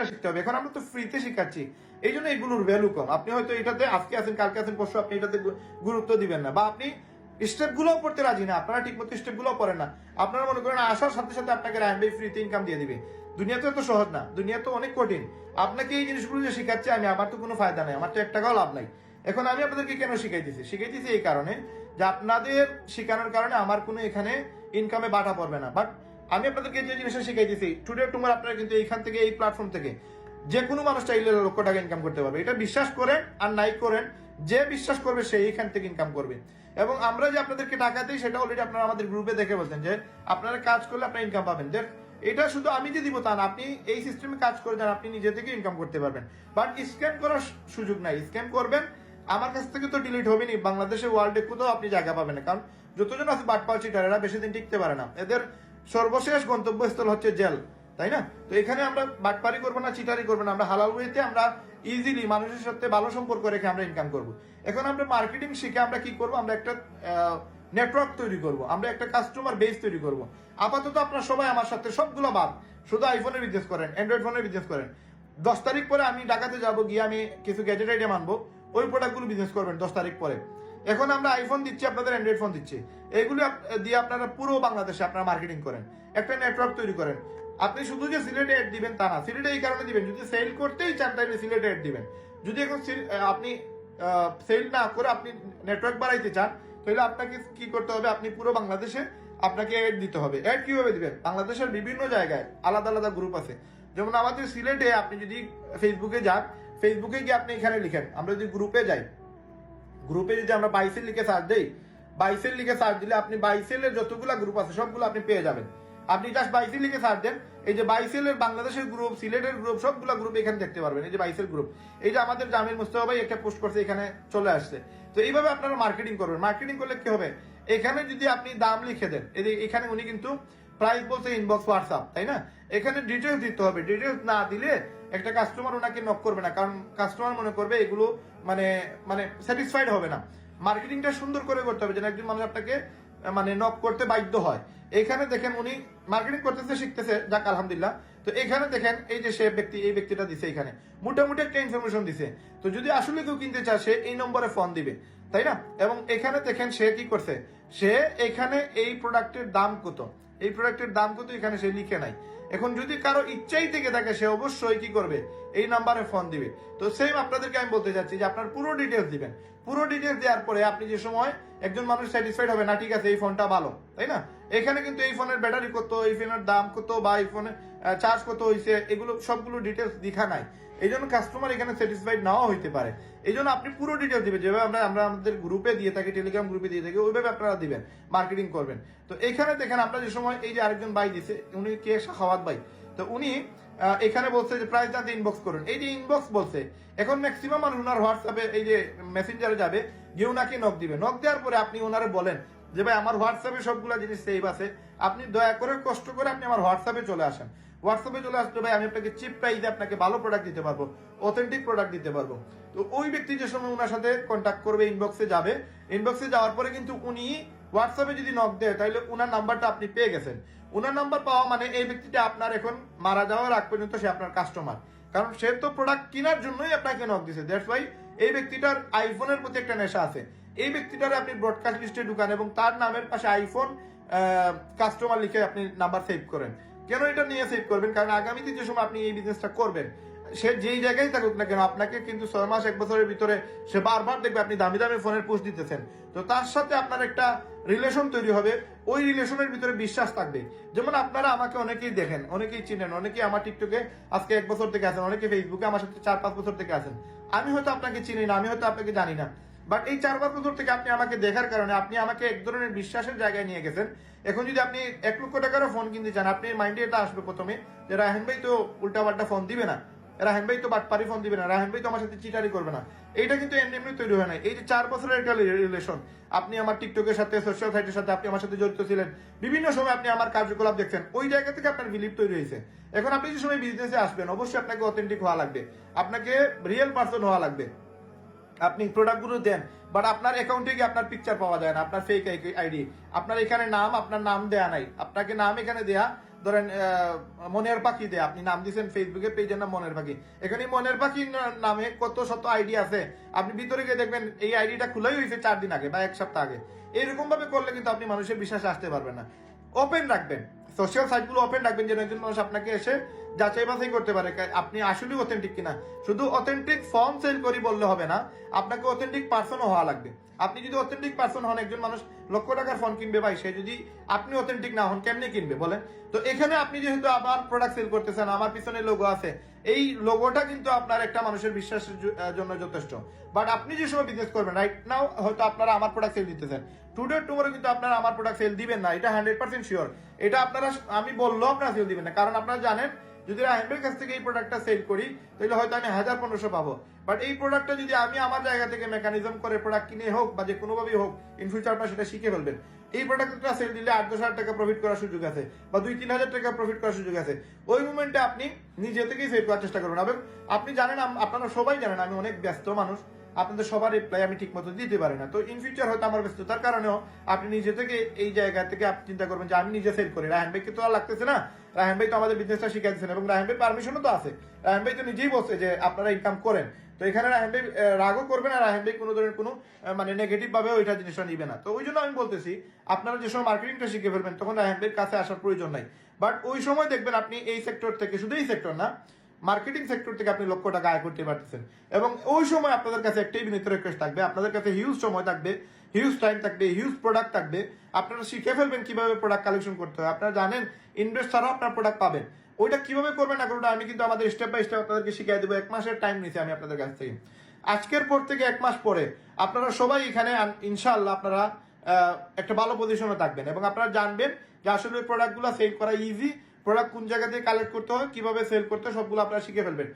মার্কেটিংটা শিখতে হবে। এখন আমরা তো ফ্রিতে শেখাচ্ছি। এই জন্য এগুলোর ভ্যালু কম। আপনি হয়তো এটাতে আজকে আছেন, কালকে আছেন, পরশু আপনি এটাতে গুরুত্ব দিবেন না। বা আপনি স্টেপ গুলোও পড়তে রাজি না। আপনারা ঠিক মতো স্টেপ গুলোও পড়েন না। আপনারা মনে করেন আসার সাথে সাথে আপনাকে রায়ন ভাই ফ্রিতে ইনকাম দিয়ে দিবে। দুনিয়া তো এত সহজ না। দুনিয়া তো অনেক কঠিন। আপনাকে এই জিনিসগুলো যে শিখাচ্ছে আমি, আমার তো কোনো ফায়দা নাই। আমার তো এক টাকাও লাভ নাই। এখন আমি আপনাদেরকে কেন শিখাইতেছি? শিখাইতেছি এই কারণে যে আপনাদের শেখানোর কারণে আমার কোনো এখানে ইনকামে বাধা পড়বে না। বাট আমি আপনাদেরকে যে জিনিসটা শিখাইতেছি টুডে টুমার আপনারা কিন্তু এইখান থেকে, এই প্ল্যাটফর্ম থেকে যে কোনো মানুষ চাইলে লক্ষ টাকা ইনকাম করতে পারবে। এটা বিশ্বাস করেন আর নাই করেন, যে বিশ্বাস করবে সে এইখান থেকে ইনকাম করবে। এবং আমরা যে আপনাদেরকে টাকা দিই, সেটা অলরেডি আপনারা আমাদের গ্রুপে দেখে বলতেন যে আপনারা কাজ করলে আপনারা ইনকাম পাবেন। দেখ, এটা শুধু আমি যে দিব তা না, আপনি এই সিস্টেমে কাজ করে যান, আপনি নিজে থেকে ইনকাম করতে পারবেন। বাট স্ক্যাম করার সুযোগ নাই। স্ক্যাম করবেন, আমার কাছ থেকে তো ডিলিট হবে নি বাংলাদেশে ওয়ার্ল্ডে কোথাও আপনি জায়গা পাবেন না। কারণ যতজন আছে বাটপাল চিটার এরা বেশি দিন টিকতে পারে না। এদের সর্বশেষ গন্তব্যস্থল হচ্ছে জেল, তাই না? তো এখানে আমরা বাটপারি করব না, চিটারি করব না, আমরা হালাল ওয়েতে আমরা ইজিলি মানুষের সাথে ভালো সম্পর্ক রেখে আমরা ইনকাম করব। এখন আমরা মার্কেটিং শিখে আমরা কি করব? আমরা একটা নেটওয়ার্ক তৈরি করব, আমরা একটা কাস্টমার বেস তৈরি করব। আপাতত আপনারা সবাই আমার সাথে সবগুলো বাদ, শুধু আইফোনের বিজনেস করেন অ্যান্ড্রয়েড ফোনের বিজনেস করেন। দশ তারিখ পরে আমি ঢাকাতে যাব, গিয়ে আমি কিছু গ্যাজেট আইডিয়া মানবো, ওই প্রোডাক্টগুলো বিজনেস করবেন দশ তারিখ পরে। এখন আমরা আইফোন দিচ্ছি, আপনাদের অ্যান্ড্রয়েড ফোন দিচ্ছি। আপ- দিয়ে আপনারা পুরো বাংলাদেশে আপনারা মার্কেটিং করেন, একটা নেটওয়ার্ক তৈরি করেন। আপনি শুধু যে সিলেটে অ্যাড দিবেন তা না, সিলেটে এই কারণে দিবেন, যদি সেল করতেই চান তাহলে সিলেটে অ্যাড দিবেন। যদি এখন আপনি সেল না করে আপনি নেটওয়ার্ক বাড়াইতে চান, তাহলে আপনাকে কি করতে হবে? আপনি পুরো বাংলাদেশে আপনাকে অ্যাড দিতে হবে। অ্যাড কীভাবে দিবেন? বাংলাদেশের বিভিন্ন জায়গায় আলাদা আলাদা গ্রুপ আছে। যেমন আমাদের সিলেটে আপনি যদি ফেসবুকে যান ফেসবুকে গিয়ে আপনি এখানে লিখেন, আমরা যদি গ্রুপে যাই গ্রুপে যদি আমরা বাইসেল লিখে সার্চ দিই, বাইসেল লিখে সার্চ দিলে আপনি বাইসেলের যতগুলো গ্রুপ আছে, সবগুলো আপনি পেয়ে যাবেন। আপনি জাস্ট বাইসেল লিখে সার্চ দেন, এই যে বাইসেলের বাংলাদেশের গ্রুপ সিলেটের গ্রুপ সবগুলো গ্রুপ এখানে দেখতে পারবেন, এই যে বাইসেল গ্রুপ এই যে আমাদের জামিল মুস্তফা ভাই একটা পোস্ট করছে, এখানে চলে আসছে। তো এইভাবে আপনারা মার্কেটিং করবেন। মার্কেটিং করলে কি হবে? এখানে যদি আপনি দাম লিখে দেন এখানে উনি কিন্তু প্রাইস বলছে ইনবক্স হোয়াটসঅ্যাপ তাই না? এখানে ডিটেলস দিতে হবে। ডিটেলস না দিলে একটা কাস্টমার ওনাকে নক করবে না। কারণ কাস্টমার মনে করবে এগুলো মানে মানে স্যাটিসফাইড হবে না। মার্কেটিংটা সুন্দর করে করতে হবে যেন একজন মানুষ আপনাকে মানে নক করতে বাধ্য হয়। এখানে দেখেন উনি মার্কেটিং করতেছে, শিখতেছে, যাক, আলহামদুলিল্লাহ। তো এখানে দেখেন এই যে সে ব্যক্তি, এই ব্যক্তিটা দিছে এখানে। মোটামুটি একটা ইনফরমেশন দিছে। তো যদি আসলে কেউ কিনতে চায়, সে এই নম্বরে ফোন দিবে, তাই না? এবং এখানে দেখেন সে কি করছে? সে এখানে এই প্রোডাক্টের দাম কত? এই প্রোডাক্টের দাম কত এখানে সে লিখে নাই। এখন যদি কারও ইচ্ছাই থেকে থাকে, সে অবশ্যই কি করবে? এই নাম্বারে ফোন দিবে। তো সেম আপনাদেরকে আমি বলতে চাচ্ছি যে আপনার পুরো ডিটেলস দিবেন। পুরো ডিটেলস দেওয়ার পরে আপনি যে সময় একজন মানুষ স্যাটিসফাইড হবে, না, ঠিক আছে, এই ফোনটা ভালো। তাই না? এখানে কিন্তু এই ফোনের ব্যাটারি কত, এই ফোনের দাম কত বা এই ফোনের চার্জ কত হয়েছে এগুলো সবগুলো ডিটেলস দেখা নাই। এই জন্য কাস্টমার এখানে স্যাটিসফাইড নাও হইতে পারে। এই জন্য আপনি পুরো ডিটেল দিবেন, যেভাবে আমরা আমরা আমাদের গ্রুপে দিয়ে থাকি টেলিগ্রাম গ্রুপে দিয়ে থাকি, ওইভাবে আপনারা দিবেন মার্কেটিং করবেন। তো এখানে দেখেন আমরা যে সময় এই যে আরেকজন ভাই দিছে, উনি কে? সাখাওয়াত ভাই। তো উনি এখানে বলছে যে প্রাইস জানতে ইনবক্স করুন। এই যে ইনবক্স বলছে, এখন ম্যাক্সিমাম মানুষ ওনার হোয়াটসঅ্যাপে এই যে মেসেঞ্জারে যাবে, গিয়ে ওনাকে নক দিবে। নক দেওয়ার পরে আপনি ওনারে বলেন যে, ভাই, আমার হোয়াটসঅ্যাপে সবগুলো জিনিস সেভ আছে। আপনি দয়া করে কষ্ট করে আপনি আমার হোয়াটসঅ্যাপে চলে আসেন। হোয়াটসঅ্যাপে চলে আসলে ভাই, আমি আপনাকে চিপ প্রাইসে আপনাকে ভালো প্রোডাক্ট দিতে পারব অথেন্টিক প্রোডাক্ট দিতে পারব। তো ওই ব্যক্তি যে সময় ওনার সাথে কন্ট্যাক্ট করবে ইনবক্সে যাবে ইনবক্সে যাওয়ার পরে কিন্তু উনি হোয়াটসঅ্যাপে যদি নক দেয়, তাহলে ওনার নাম্বারটা আপনি পেয়ে গেছেন। ওনার নাম্বার পাওয়া মানে এই ব্যক্তিটা আপনার এখন মারা যাওয়ার আগ পর্যন্ত সে আপনার কাস্টমার কারণ সে তো প্রোডাক্ট কেনার জন্যই আপনাকে নক দিছে। দ্যাটস ওয়াই এই ব্যক্তিটার আইফোনের প্রতি একটা নেশা আছে। এই ব্যক্তিটারে আপনি ব্রডকাস্ট লিস্টে ঢুকান এবং তার নামের পাশে আইফোন কাস্টমার লিখে আপনি নাম্বার সেভ করেন। কেন এটা নিয়ে সেভ করবেন? কারণ আগামীতে যে সময় আপনি এই বিজনেসটা করবেন, সে যেই জায়গায় থাকুক না কেন, আপনাকে কিন্তু ছয় মাস, এক বছরের ভিতরে সে বারবার দেখবে আপনি দামি দামি ফোনের পোস্ট দিতেছেন। তো তার সাথে আপনার একটা রিলেশন তৈরি হবে, ওই রিলেশনের ভিতরে বিশ্বাস থাকবে। যেমন আপনারা আমাকে অনেকেই দেখেন, অনেকেই চিনেন, অনেকেই আমার টিকটকে আজকে এক বছর থেকে আছেন, অনেকে ফেসবুকে আমার সাথে চার পাঁচ বছর থেকে আছেন। আমি হয়তো আপনাকে চিনি না, আমি হয়তো আপনাকে জানি না। বাট এই চার পাঁচ বছর থেকে আপনি আমাকে দেখার কারণে আপনি আমাকে এক ধরনের বিশ্বাসের জায়গায় নিয়ে গেছেন। এখন যদি আপনি এক লক্ষ টাকারও ফোন কিনতে চান, আপনি মাইন্ডে এটা আসবে প্রথমে যে রাহেন ভাই তো উল্টা পাল্টা ফোন দিবে না। রাহেন ভাই তো বাটপারি ফোন দিবে না। রাহেন ভাই তো আমার সাথে চিটারি করবে না। এইটা কিন্তু এমনি এমনি তৈরি হয় না এই যে চার বছরের একটা রিলেশন আপনি আমার টিকটকের সাথে সোশ্যাল সাইটের সাথে আপনি আমার সাথে জড়িত ছিলেন। বিভিন্ন সময় আপনি আমার কার্যকলাপ দেখছেন। ওই জায়গা থেকে আপনার বিলিপ তৈরি হয়েছে। এখন আপনি যে সময় বিজনেসে আসবেন, অবশ্যই আপনাকে অথেন্টিক হওয়া লাগবে। আপনাকে রিয়েল পার্সন হওয়া লাগবে। আপনি প্রোডাক্টগুলো দেন বাট আপনার অ্যাকাউন্টে গিয়ে আপনার পিকচার পাওয়া যায় না, আপনার ফেক আইডি আপনার এখানে নাম, আপনার নাম দেয়া নাই। আপনাকে নাম এখানে দেয়া, ধরেন মনের পাখি দেয়। আপনি নাম দিয়েছেন ফেসবুকে পেজের নাম মনের পাখি। এখানে মনের পাখি নামে কত শত আইডি আছে। আপনি ভিতরে গিয়ে দেখবেন, এই আইডিটা খোলাই হয়েছে চার দিন আগে বা এক সপ্তাহ আগে। এরকম ভাবে করলে কিন্তু আপনি মানুষের বিশ্বাসে আসতে পারবেন না। ওপেন রাখবেন। সোশ্যাল সাইটগুলো ওপেন রাখবেন, যেন একজন মানুষ আপনাকে এসে যাচাই বাছাই করতে পারে। আপনি আসলেই অথেন্টিক কিনা? শুধু অথেন্টিক ফর্ম সেল করি বললে হবে না, আপনাকে অথেন্টিক পার্সনও হওয়া লাগবে। আপনি যদি অথেন্টিক পার্সন হন, একজন মানুষ লক্ষ টাকার ফোন কিনবে ভাই, সে যদি আপনি অথেন্টিক না হন, কেমনে কিনবে বলেন? তো এখানে আপনি যেহেতু আবার প্রোডাক্ট সেল করতেছেন, আমার পিছনে লোগো আছে। এই লোগোটা কিন্তু আপনার একটা মানুষের বিশ্বাসের জন্য যথেষ্ট। বাট আপনি যে সময় বিজনেস করবেন রাইট নাও হয়তো আপনারা আমার প্রোডাক্ট সেল দিতেছেন। টুডে টুমোরো কিন্তু আপনারা আমার প্রোডাক্ট সেল দিবেন না, এটা হান্ড্রেড পার্সেন্ট শিওর এটা আপনারা আমি বললেও আপনারা সেল দিবেন না। কারণ আপনারা জানেন যদি রাহেমের কাছ থেকে এই প্রোডাক্টটা সেল করি, তাহলে হয়তো আমি হাজার পনেরোশো পাবো। বাট এই প্রোডাক্টটা যদি আমি আমার জায়গা থেকে মেকানিজম করে প্রোডাক্ট কিনে হোক বা যে কোনোভাবেই হোক ইন ফিউচার আপনার সেটা শিখে ফেলবেন। এই প্রোডাক্টটা সেল দিলে আট দশ হাজার টাকা প্রফিট করার সুযোগ আছে বা দুই তিন হাজার টাকা প্রফিট করার সুযোগ আছে। ওই মুমেন্টে আপনি নিজে থেকেই সেল করার চেষ্টা করবেন। এবং আপনি জানেন, আপনারা সবাই জানেন, আমি অনেক ব্যস্ত মানুষ আপনাদের সবার রিপ্লাই আমি ঠিক মতো দিতে পারি না। তো ইন ফিউচার হয়তো আমার ব্যস্ততার কারণেও আপনি নিজে থেকে এই জায়গা থেকে আপনি চিন্তা করবেন যে আমি নিজে সেল করি। রায়হান ভাইকে তো আর লাগতেছে না। রায়হান ভাই তো আমাদের বিজনেসটা শিখাই দিচ্ছেন এবং রায়হান ভাই পারমিশনও তো আছে। রায়হান ভাই তো নিজেই বলছে যে আপনারা ইনকাম করেন। তো এখানে রায়হান ভাই রাগও করবে না। রায়হান ভাই কোনো ধরনের কোনো মানে নেগেটিভ ভাবে ওইটা জিনিসটা নিবে না। তো ওই জন্য আমি বলতেছি, আপনারা যে সময় মার্কেটিংটা শিখে ফেলবেন, তখন রায়হান ভাইয়ের কাছে আসার প্রয়োজন নাই। বাট ওই সময় দেখবেন আপনি এই সেক্টর থেকে শুধু এই সেক্টর না মার্কেটিং সেক্টর থেকে আপনি লক্ষ টাকা আয় করতে পারতেছেন। এবং ওই সময় আপনাদের কাছে একটাই বিনীত রিকোয়েস্ট থাকবে, আপনাদের কাছে হিউজ সময় থাকবে হিউজ টাইম থাকবে হিউজ প্রোডাক্ট থাকবে। আপনারা শিখে ফেলবেন কীভাবে প্রোডাক্ট কালেকশন করতে হবে আপনারা জানেন ইনভেস্ট ছাড়াও আপনার প্রোডাক্ট পাবেন। ওইটা কীভাবে করবেন না করবেন, আমি কিন্তু আমাদের স্টেপ বাই স্টেপ আপনাদেরকে শিখিয়ে দেবো। এক মাসের টাইম নিছি আমি আপনাদের কাছ থেকে। আজকের পর থেকে এক মাস পরে আপনারা সবাই এখানে ইনশাল্লাহ আপনারা একটা ভালো পজিশনে থাকবেন। এবং আপনারা জানবেন যে আসলে প্রোডাক্টগুলো সেল করা ইজি প্রোডাক্ট কোন জায়গা দিয়ে কালেক্ট করতে হয়, কীভাবে সেল করতে হয়, সবগুলো আপনারা শিখে ফেলবেন।